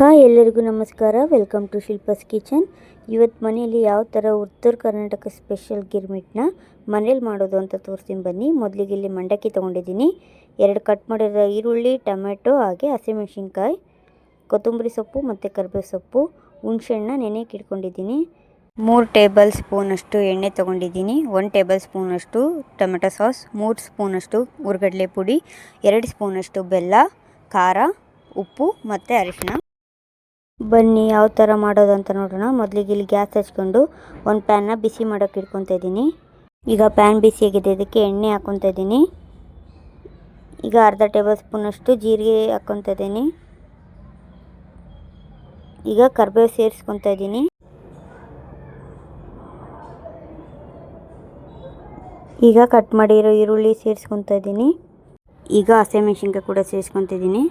Hi ಎಲ್ಲರಿಗೂ ನಮಸ್ಕಾರ. Welcome to ಶಿಲ್ಪಸ್ kitchen ಇವತ್ತು ಮನೆಯಲ್ಲಿ ಯಾವ ಥರ ಉತ್ತರ ಕರ್ನಾಟಕ ಸ್ಪೆಷಲ್ ಗಿರ್ಮಿಟ್ನ ಮನೇಲಿ ಮಾಡೋದು ಅಂತ ತೋರಿಸ್ತೀನಿ ಬನ್ನಿ. ಮೊದಲಿಗೆ ಇಲ್ಲಿ ಮಂಡಕ್ಕಿ ತೊಗೊಂಡಿದ್ದೀನಿ. ಎರಡು ಕಟ್ ಮಾಡಿರೋ ಈರುಳ್ಳಿ, ಟೊಮೆಟೊ, ಹಾಗೆ ಹಸಿಮೆಣ್ಸಿನ್ಕಾಯಿ, ಕೊತ್ತಂಬರಿ ಸೊಪ್ಪು ಮತ್ತು ಕರಿಬೇವು ಸೊಪ್ಪು ಹುಣ್ಸೆಣ್ಣ ನೆನೆಯಕ್ಕೆ ಇಟ್ಕೊಂಡಿದ್ದೀನಿ ಮೂರು ಟೇಬಲ್ ಸ್ಪೂನಷ್ಟು ಎಣ್ಣೆ ತೊಗೊಂಡಿದ್ದೀನಿ. ಒನ್ ಟೇಬಲ್ ಸ್ಪೂನಷ್ಟು ಟೊಮೆಟೊ ಸಾಸ್, ಮೂರು ಸ್ಪೂನಷ್ಟು ಹುರ್ಗಡ್ಲೆ ಪುಡಿ, ಎರಡು ಸ್ಪೂನಷ್ಟು ಬೆಲ್ಲ, ಖಾರ, ಉಪ್ಪು ಮತ್ತು ಅರಿಶಿನ ಬನ್ನಿ, ಯಾವ ಥರ ಮಾಡೋದು ಅಂತ ನೋಡೋಣ. ಮೊದಲಿಗೆ ಇಲ್ಲಿ ಗ್ಯಾಸ್ ಹಚ್ಕೊಂಡು ಒಂದು ಪ್ಯಾನ್ನ ಬಿಸಿ ಮಾಡೋಕೆ ಇಟ್ಕೊತ ಇದ್ದೀನಿ. ಈಗ ಪ್ಯಾನ್ ಬಿಸಿ ಆಗಿದೆ, ಇದಕ್ಕೆ ಎಣ್ಣೆ ಹಾಕ್ಕೊತಾ ಇದ್ದೀನಿ. ಈಗ ಅರ್ಧ ಟೇಬಲ್ ಸ್ಪೂನಷ್ಟು ಜೀರಿಗೆ ಹಾಕೊತ ಇದ್ದೀನಿ. ಈಗ ಕರ್ಬೇವು ಸೇರಿಸ್ಕೊತಾ ಇದ್ದೀನಿ. ಈಗ ಕಟ್ ಮಾಡಿರೋ ಈರುಳ್ಳಿ ಸೇರಿಸ್ಕೊತಾ ಇದ್ದೀನಿ. ಈಗ ಹಸಿಮೆಣ್ಸಿನ್ಕಾಯಿ ಕೂಡ ಸೇರಿಸ್ಕೊತಿದ್ದೀನಿ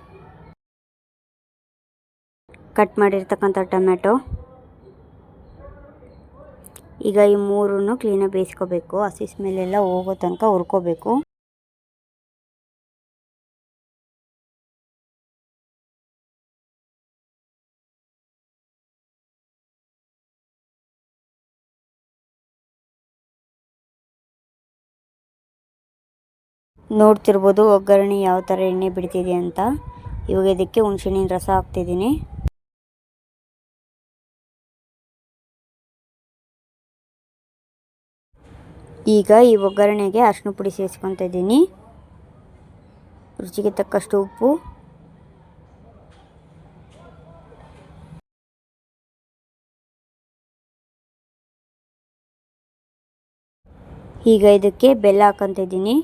ಕಟ್ ಮಾಡಿರ್ತಕ್ಕಂಥ ಟೊಮೆಟೊ. ಈಗ ಈ ಮೂರನ್ನು ಕ್ಲೀನಾಗಿ ಬೇಯಿಸ್ಕೋಬೇಕು. ಹಸಿ ಸ್ಮೆಲ್ಲೆಲ್ಲ ಹೋಗೋ ತನಕ ಹುರ್ಕೋಬೇಕು. ನೋಡ್ತಿರ್ಬೋದು ಒಗ್ಗರಣೆ ಯಾವ ಥರ ಎಣ್ಣೆ ಬಿಡ್ತಿದೆ ಅಂತ. ಇವಾಗ ಇದಕ್ಕೆ ಹುಣ್ಸೆಣ್ಣಿನ ರಸ ಹಾಕ್ತಿದ್ದೀನಿ. ಈಗ ಈ ಒಗ್ಗರಣೆಗೆ ಅರಿಶಿನ ಪುಡಿ ಸೇರಿಸ್ಕೊತ ಇದ್ದೀನಿ. ರುಚಿಗೆ ತಕ್ಕಷ್ಟು ಉಪ್ಪು. ಈಗ ಇದಕ್ಕೆ ಬೆಲ್ಲ ಹಾಕೊತ ಇದ್ದೀನಿ.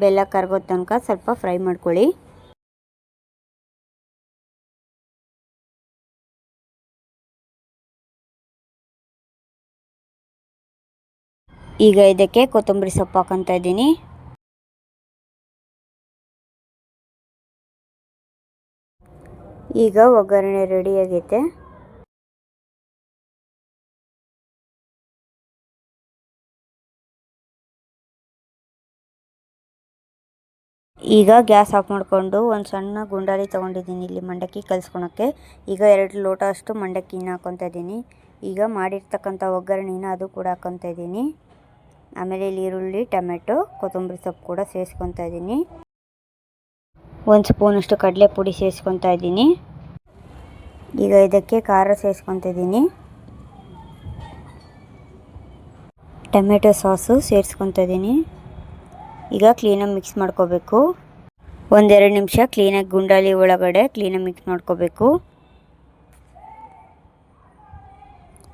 ಬೆಲ್ಲ ಕರಗೋ ತನಕ ಸ್ವಲ್ಪ ಫ್ರೈ ಮಾಡ್ಕೊಳ್ಳಿ. ಈಗ ಇದಕ್ಕೆ ಕೊತ್ತಂಬರಿ ಸೊಪ್ಪು ಹಾಕೊತಾ ಇದ್ದೀನಿ. ಈಗ ಒಗ್ಗರಣೆ ರೆಡಿ ಆಗೈತೆ. ಈಗ ಗ್ಯಾಸ್ ಆಫ್ ಮಾಡಿಕೊಂಡು ಒಂದು ಸಣ್ಣ ಗುಂಡಾಲಿ ತೊಗೊಂಡಿದ್ದೀನಿ ಇಲ್ಲಿ ಮಂಡಕ್ಕಿ ಕಲಿಸ್ಕೊಳಕ್ಕೆ. ಈಗ ಎರಡು ಲೋಟ ಅಷ್ಟು ಮಂಡಕ್ಕಿನ ಹಾಕೊತಾ ಇದ್ದೀನಿ. ಈಗ ಮಾಡಿರ್ತಕ್ಕಂಥ ಒಗ್ಗರಣೆನ ಅದು ಕೂಡ ಹಾಕೊತಾ ಇದ್ದೀನಿ. ಆಮೇಲೆ ಇಲ್ಲಿ ಈರುಳ್ಳಿ, ಟೊಮೆಟೊ, ಕೊತ್ತಂಬರಿ ಸೊಪ್ಪು ಕೂಡ ಸೇರಿಸ್ಕೊತಾ ಇದ್ದೀನಿ. ಒಂದು ಸ್ಪೂನಷ್ಟು ಕಡಲೆ ಪುಡಿ ಸೇರಿಸ್ಕೊತಾ ಇದ್ದೀನಿ. ಈಗ ಇದಕ್ಕೆ ಖಾರ ಸೇರಿಸ್ಕೊತಾ ಇದ್ದೀನಿ. ಟೊಮೆಟೊ ಸಾಸು ಸೇರಿಸ್ಕೊತಾ ಇದ್ದೀನಿ. ಈಗ ಕ್ಲೀನಾಗಿ ಮಿಕ್ಸ್ ಮಾಡ್ಕೋಬೇಕು. ಒಂದೆರಡು ನಿಮಿಷ ಕ್ಲೀನಾಗಿ ಗುಂಡಾಲಿ ಒಳಗಡೆ ಕ್ಲೀನಾಗಿ ಮಿಕ್ಸ್ ಮಾಡ್ಕೋಬೇಕು.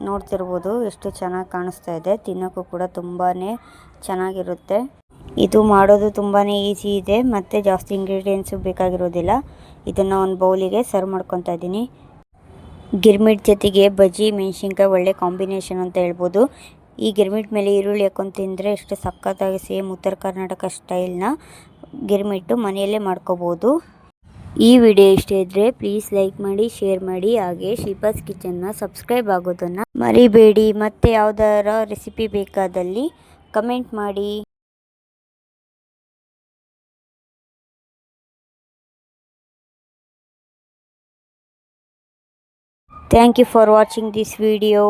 ನೋಡ್ತಿರ್ಬೋದು, ಎಷ್ಟು ಚೆನ್ನಾಗಿ ಕಾಣಿಸ್ತಾ ಇದೆ. ತಿನ್ನೋಕ್ಕೂ ಕೂಡ ತುಂಬಾ ಚೆನ್ನಾಗಿರುತ್ತೆ. ಇದು ಮಾಡೋದು ತುಂಬಾ ಈಸಿ ಇದೆ, ಮತ್ತು ಜಾಸ್ತಿ ಇಂಗ್ರೀಡಿಯೆಂಟ್ಸು ಬೇಕಾಗಿರೋದಿಲ್ಲ. ಇದನ್ನು ಒಂದು ಬೌಲಿಗೆ ಸರ್ವ್ ಮಾಡ್ಕೊತಾ ಇದ್ದೀನಿ. ಗಿರ್ಮಿಟ್ ಜೊತೆಗೆ ಬಜ್ಜಿ, ಮೆಣಸಿನ್ಕಾಯಿ ಒಳ್ಳೆ ಕಾಂಬಿನೇಷನ್ ಅಂತ ಹೇಳ್ಬೋದು. ಈ ಗಿರ್ಮಿಟ್ ಮೇಲೆ ಈರುಳ್ಳಿ ಹಾಕೊಂಡು ತಿಂದರೆ ಎಷ್ಟು ಸಕ್ಕತ್ತಾಗಿ ಸೇಮ್ ಉತ್ತರ ಕರ್ನಾಟಕ ಸ್ಟೈಲ್ನ ಗಿರ್ಮಿಟ್ಟು ಮನೆಯಲ್ಲೇ ಮಾಡ್ಕೋಬೋದು. ಈ ವಿಡಿಯೋ ಇಷ್ಟ ಇದ್ರೆ ಪ್ಲೀಸ್ ಲೈಕ್ ಮಾಡಿ ಶೇರ್ ಮಾಡಿ, ಹಾಗೆ ಶಿಲ್ಪಾಸ್ ಕಿಚನ್ನ ಸಬ್ಸ್ಕ್ರೈಬ್ ಆಗೋದನ್ನು ಮರಿಬೇಡಿ. ಮತ್ತೆ ಯಾವುದಾರ ರೆಸಿಪಿ ಬೇಕಾದಲ್ಲಿ ಕಮೆಂಟ್ ಮಾಡಿ. Thank you for watching this video